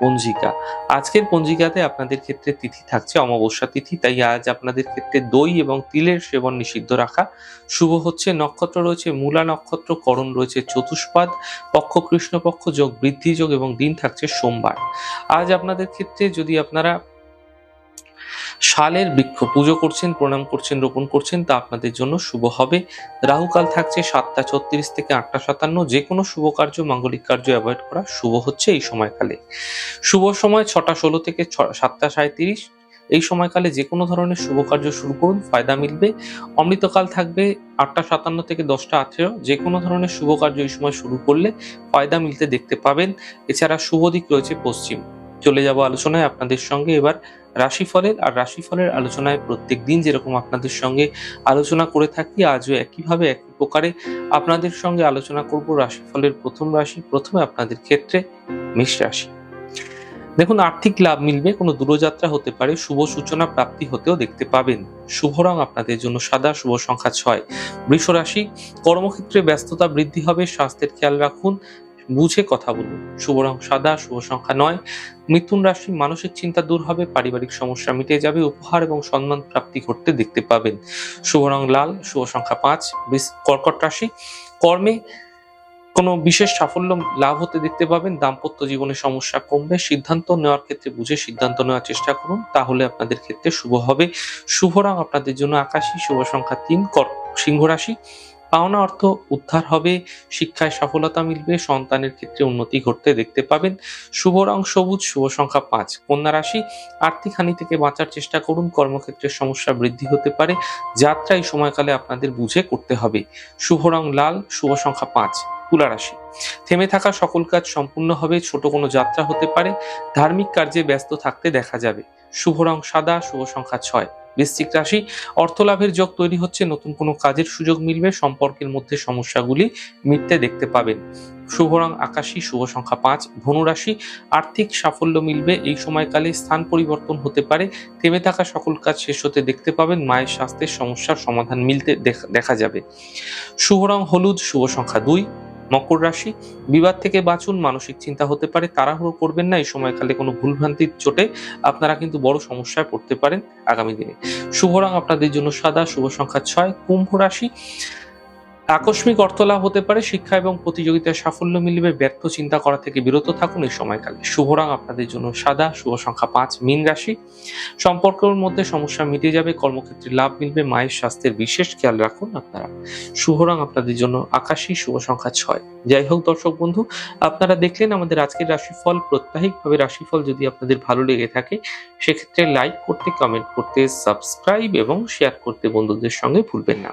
পঞ্জিকা। আজকের পঞ্জিকাতে আপনাদের ক্ষেত্রে তিথি থাকছে, অমাবস্যা তিথি, তাই আজ আপনাদের ক্ষেত্রে দই এবং তিলের সেবন নিষিদ্ধ রাখা। শুভ হচ্ছে নক্ষত্র রয়েছে, মূলা নক্ষত্র, করণ রয়েছে চতুষ্পাদ, পক্ষ কৃষ্ণপক্ষ যোগ বৃদ্ধি যোগ এবং দিন থাকছে সোমবার। আজ আপনাদের ক্ষেত্রে যদি আপনারা শালের বৃক্ষ, পুজো করছেন, প্রণাম করছেন, রোপণ করছেন, তা আপনাদের জন্য শুভ হবে। রাহুকাল থাকছে সাতটা ছত্রিশ থেকে আটটা সাতান্ন। যে কোনো শুভ কার্য, মাঙ্গলিক কার্য অ্যাভয়েড করা শুভ হচ্ছে এই সময়কালে। শুভ সময় ছটা ষোলো থেকে সাতটা সাঁত্রিশ এই সময়কালে যে কোনো ধরনের শুভ কার্য শুরু করুন, ফায়দা মিলবে। অমৃতকাল থাকবে আটটা সাতান্ন থেকে দশটা আঠেরো। যে কোনো ধরনের শুভ কার্য এই সময় শুরু করলে ফায়দা মিলতে দেখতে পাবেন। এছাড়া শুভ দিক রয়েছে পশ্চিম। চলে যাব আলোচনায় আপনাদের সঙ্গে। এবার রাশিফলের, আর রাশিফলের আলোচনায় প্রত্যেক দিন যেরকম আপনাদের সঙ্গে আলোচনা করে থাকি, আজও একইভাবে একই প্রকারে আপনাদের সঙ্গে আলোচনা করব রাশিফলের প্রথম রাশি, প্রথমে আপনাদের ক্ষেত্রে মেষ রাশি। দেখুন, আর্থিক লাভ মিলবে, কোনো দূরযাত্রা হতে পারে, শুভ সূচনা প্রাপ্তি হতেও দেখতে পাবেন। শুভ রং আপনাদের জন্য সাদা, শুভ সংখ্যা ছয়। বৃষ রাশি, কর্মক্ষেত্রে ব্যস্ততা বৃদ্ধি হবে, স্বাস্থ্যের খেয়াল রাখুন বুঝে কথা বলুন। শুভ রং সাদা শুভ সংখ্যা নয়। মিথুন রাশি মানসিক চিন্তা দূর হবে, পারিবারিক সমস্যা মিটে যাবে, উপহার এবং সম্মান প্রাপ্তি ঘটতে দেখতে পাবেন। শুভ রং লাল, শুভ সংখ্যা পাঁচ কর্কট রাশি। কর্মে কোনো বিশেষ সাফল্য লাভ হতে দেখতে পাবেন। দাম্পত্য জীবনে সমস্যা কমবে। সিদ্ধান্ত নেওয়ার ক্ষেত্রে বুঝে সিদ্ধান্ত নেওয়ার চেষ্টা করুন। তাহলে আপনাদের ক্ষেত্রে শুভ হবে। শুভ রং আপনাদের জন্য আকাশী, শুভ সংখ্যা তিন সিংহ রাশি। পাওনা অর্থ উদ্ধার হবে, শিক্ষায় সফলতা মিলবে, সন্তানের ক্ষেত্রে উন্নতি ঘটতে দেখতে পাবেন। শুভ রং সবুজ, শুভ সংখ্যা পাঁচ। কন্যা রাশি, আর্থিক হানি থেকে বাঁচার চেষ্টা করুন কর্মক্ষেত্রে সমস্যা বৃদ্ধি হতে পারে যাত্রা এই সময়কালে আপনাদের বুঝে করতে হবে। শুভ রং লাল, শুভ সংখ্যা পাঁচ। তুলা রাশি, থেমে থাকা সকল কাজ সম্পূর্ণ হবে, ছোট কোনো যাত্রা হতে পারে, ধার্মিক কার্যে ব্যস্ত থাকতে দেখা যাবে। শুভ রং সাদা, শুভ সংখ্যা ছয়। বৃশ্চিক রাশি অর্থ লাভের যোগ তৈরি হচ্ছে, নতুন কোনো কাজের সুযোগ মিলবে, সম্পর্কের মধ্যে সমস্যাগুলি মিটতে দেখতে পাবেন। শুভ রং আকাশী, শুভ সংখ্যা পাঁচ ধনুরাশি আর্থিক সাফল্য মিলবে, এই সময়কালে স্থান পরিবর্তন হতে পারে, থেমে থাকা সকল কাজ শেষ হতে দেখতে পাবেন, মায়ের স্বাস্থ্যের সমস্যার সমাধান মিলতে দেখ- দেখা যাবে। শুভ রং হলুদ, শুভ সংখ্যা দুই মকর রাশি, বিবাদ থেকে বাঁচুন, মানসিক চিন্তা হতে পারে, তাড়াহুড়ো করবেন না, এই সময়কালে কোনো ভুলভ্রান্তির চোটে আপনারা কিন্তু বড় সমস্যায় পড়তে পারেন আগামী দিনে। শুভ রং আপনাদের জন্য সাদা, শুভ সংখ্যা ছয়, কুম্ভ রাশি আকস্মিক অর্থলাভ হতে পারে, শিক্ষা এবং প্রতিযোগিতায় সাফল্য মিলবে, ব্যর্থ চিন্তা করা থেকে বিরত থাকুন এই সময়কালে। শুভ রং আপনাদের জন্য সাদা, শুভ সংখ্যা পাঁচ, মীন রাশি। সম্পর্কের মধ্যে সমস্যা মিটে যাবে, কর্মক্ষেত্রে লাভ মিলবে, মায়ের স্বাস্থ্যের বিশেষ খেয়াল রাখুন আপনারা। শুভ রং আপনাদের জন্য আকাশী, শুভ সংখ্যা ছয়। যাই হোক দর্শক বন্ধু, আপনারা দেখলেন আমাদের আজকের রাশিফল। প্রত্যাহিকভাবে রাশিফল যদি আপনাদের ভালো লেগে থাকে, সেক্ষেত্রে লাইক করতে, কমেন্ট করতে, সাবস্ক্রাইব এবং শেয়ার করতে বন্ধুদের সঙ্গে ভুলবেন না।